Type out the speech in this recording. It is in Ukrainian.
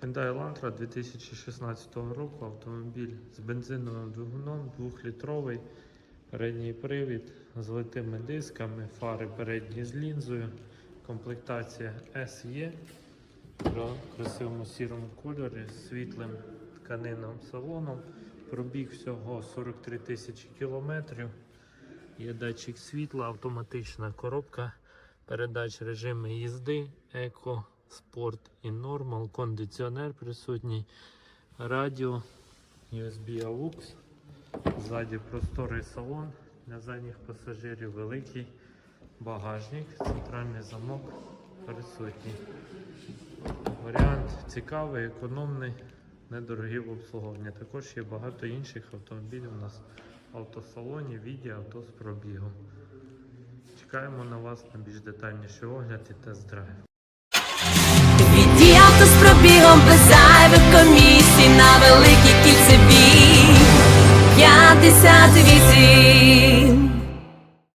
Hyundai Elantra 2016 року автомобіль з бензиновим двигуном, 2-літровий, передній привід з литими дисками, фари передні з лінзою, комплектація SE в красивому сірому кольорі з світлим тканинним салоном. Пробіг всього 43 тисячі кілометрів. Є датчик світла, автоматична коробка, передач режими їзди, еко, спорт і нормал, кондиціонер присутній, радіо, USB AUX, ззаді просторий салон для задніх пасажирів, великий багажник, центральний замок присутній. Варіант цікавий, економний, недорогий в обслуговуванні. Також є багато інших автомобілів у нас в автосалоні, відео авто з пробігом. Чекаємо на вас на більш детальніший огляд і тест-драйв. Віді авто з пробігом без зайвих комісій. На великій кільцевій 58